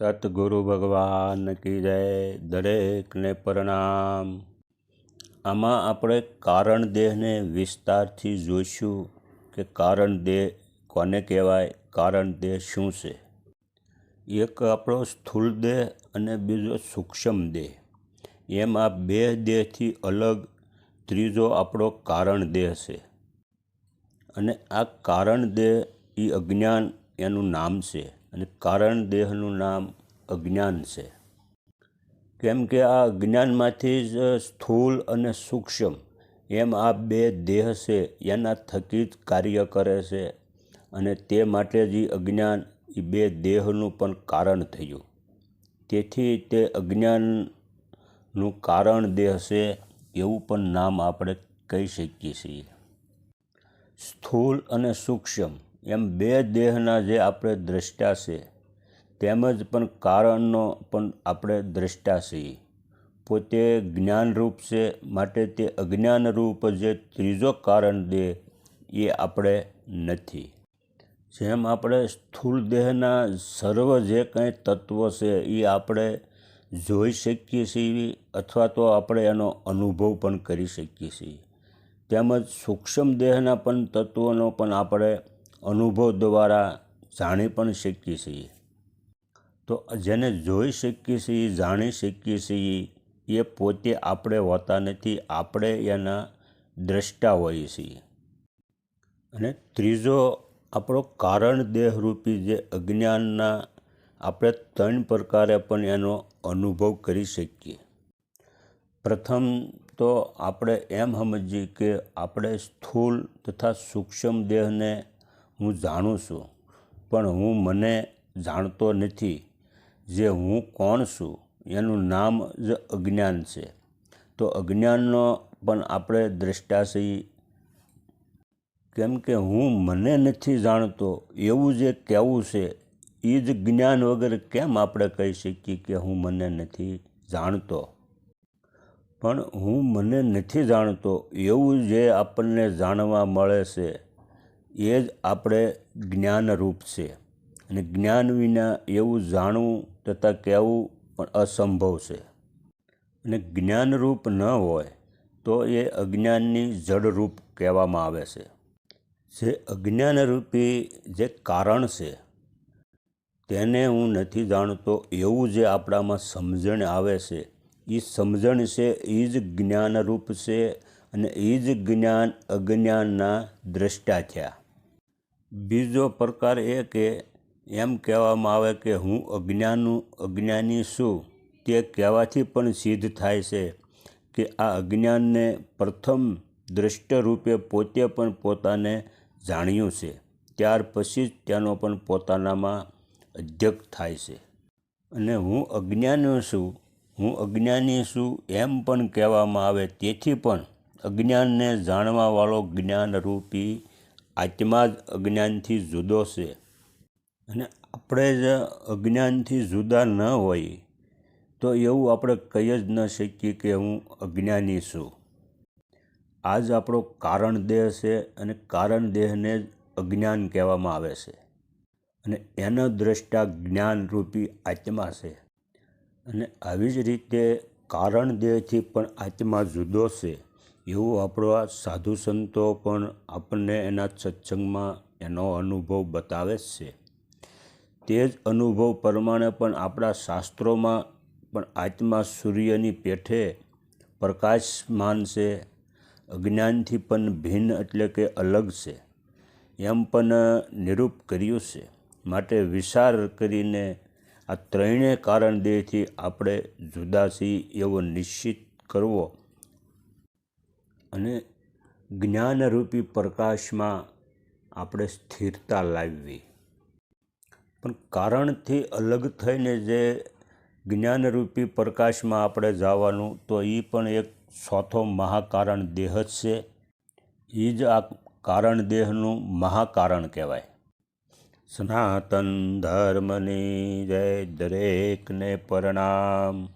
સતગુરુ ભગવાન કી જય દરેકને પ્રણામ આમાં આપણે કારણ દેહને વિસ્તારથી જોઈશું કે કારણ દેહ કોને કહેવાય કારણ દેહ શું છે એક આપણો સ્થૂળ દેહ અને બીજો સૂક્ષ્મ દેહ એમ આ બે દેહથી અલગ ત્રીજો આપણો કારણ દેહ છે. અને આ કારણ દેહ એ અજ્ઞાન એનું નામ છે અને કારણ દેહનું નામ અજ્ઞાન છે. કેમ કે આ અજ્ઞાનમાંથી જ સ્થૂળ અને સૂક્ષ્મ એમ આ બે દેહ છે એના થકી જ કાર્ય કરે છે અને તે માટે જ અજ્ઞાન એ બે દેહનું પણ કારણ થયું. તેથી તે અજ્ઞાનનું કારણ દેહ છે એવું પણ નામ આપણે કહી શકીએ છીએ. સ્થૂળ અને સૂક્ષ્મ એમ બે દેહના જે આપણે દ્રષ્ટા છે તેમજ પણ કારણનો પણ આપણે દ્રષ્ટા છીએ. પોતે જ્ઞાનરૂપ છે, માટે તે અજ્ઞાનરૂપ જે ત્રીજો કારણ દેહ, એ આપણે નથી. જેમ આપણે સ્થૂળ દેહના સર્વ જે કંઈ તત્વો છે, એ આપણે જોઈ શકીએ છીએ અથવા તો આપણે એનો અનુભવ પણ કરી શકીએ છીએ. તેમજ સૂક્ષ્મ દેહના પણ તત્વોનો પણ આપણે અનુભવ દ્વારા જાણી પણ શકીએ છીએ. તો જેને જોઈ શકીએ છીએ, જાણી શકીએ છીએ, એ પોતે આપણે હોતા નથી, આપણે એના દ્રષ્ટા હોઈએ છીએ. અને ત્રીજો આપણો કારણ દેહરૂપી જે અજ્ઞાનના આપણે ત્રણ પ્રકારે પણ એનો અનુભવ કરી શકીએ. પ્રથમ તો આપણે એમ સમજીએ કે આપણે સ્થૂળ તથા સૂક્ષ્મ દેહને હું જાણું છું, પણ હું મને જાણતો નથી. જે હું કોણ છું, એનું નામ જ અજ્ઞાન છે. તો અજ્ઞાનનો પણ આપણે દ્રષ્ટા કેમ કે હું મને નથી જાણતો, એવું જે કહેવું છે એ જ જ્ઞાન વગર કેમ આપણે કહી શકીએ કે હું મને નથી જાણતો? પણ હું મને નથી જાણતો. એવું જે આપણને જાણવા મળે છે, એ જ આપણે જ્ઞાનરૂપ છે. અને જ્ઞાન વિના એવું જાણવું તથા કહેવું પણ અસંભવ છે. અને જ્ઞાનરૂપ ન હોય, તો એ અજ્ઞાનની જડરૂપ કહેવામાં આવે છે. જે અજ્ઞાનરૂપી જે કારણ છે તેને હું નથી જાણતો, એવું જે આપણામાં સમજણ આવે છે એ સમજણ છે એ જ જ્ઞાનરૂપ છે અને એ જ જ્ઞાન અજ્ઞાનના દ્રષ્ટા થયા. બીજો પ્રકાર એ કે એમ કહેવામાં આવે કે હું અજ્ઞાનું, અજ્ઞાની છું, તે કહેવાથી પણ સિદ્ધ થાય છે કે આ અજ્ઞાનને પ્રથમ દ્રષ્ટરૂપે પોતે પણ પોતાને જાણ્યું છે, ત્યાર પછી જ તેનો પણ પોતાનામાં અધ્યક થાય છે. અને હું અજ્ઞાની છું. હું અજ્ઞાની છું એમ પણ કહેવામાં આવે તેથી પણ અજ્ઞાનને જાણવાવાળો જ્ઞાનરૂપી આત્મા જ અજ્ઞાનથી જુદો છે. અને આપણે જ અજ્ઞાનથી જુદા ન હોઈએ તો એવું આપણે કહી જ ન શકીએ કે હું અજ્ઞાની છું. આ જ આપણો કારણ દેહ છે અને કારણ દેહને જ અજ્ઞાન કહેવામાં આવે છે. અને એનો દ્રષ્ટા જ્ઞાનરૂપી આત્મા છે. અને આવી જ રીતે કારણ દેહથી પણ આત્મા જુદો છે. એવું આપણો સાધુ સંતો પણ આપણને એના સત્સંગમાં એનો અનુભવ બતાવે છે. તે જ અનુભવ પ્રમાણે પણ આપણા શાસ્ત્રોમાં પણ આત્મા સૂર્યની પેઠે પ્રકાશમાન છે. અજ્ઞાનથી પણ ભિન્ન એટલે કે અલગ છે. એમ પણ નિરૂપ કર્યું છે. માટે વિચાર કરીને આ ત્રણેય કારણ દેહથી આપણે જુદા છીએ એવો નિશ્ચિત કરવો. અને જ્ઞાનરૂપી પ્રકાશમાં આપણે સ્થિરતા લાવવી. પણ કારણથી અલગ થઈને જે જ્ઞાનરૂપી પ્રકાશમાં આપણે જવાનું, તો એ પણ એક ચોથો મહાકારણ દેહ જ છે. એ જ આ કારણ દેહનું મહાકારણ કહેવાય. સનાતન ધર્મની જય દરેકને પ્રણામ.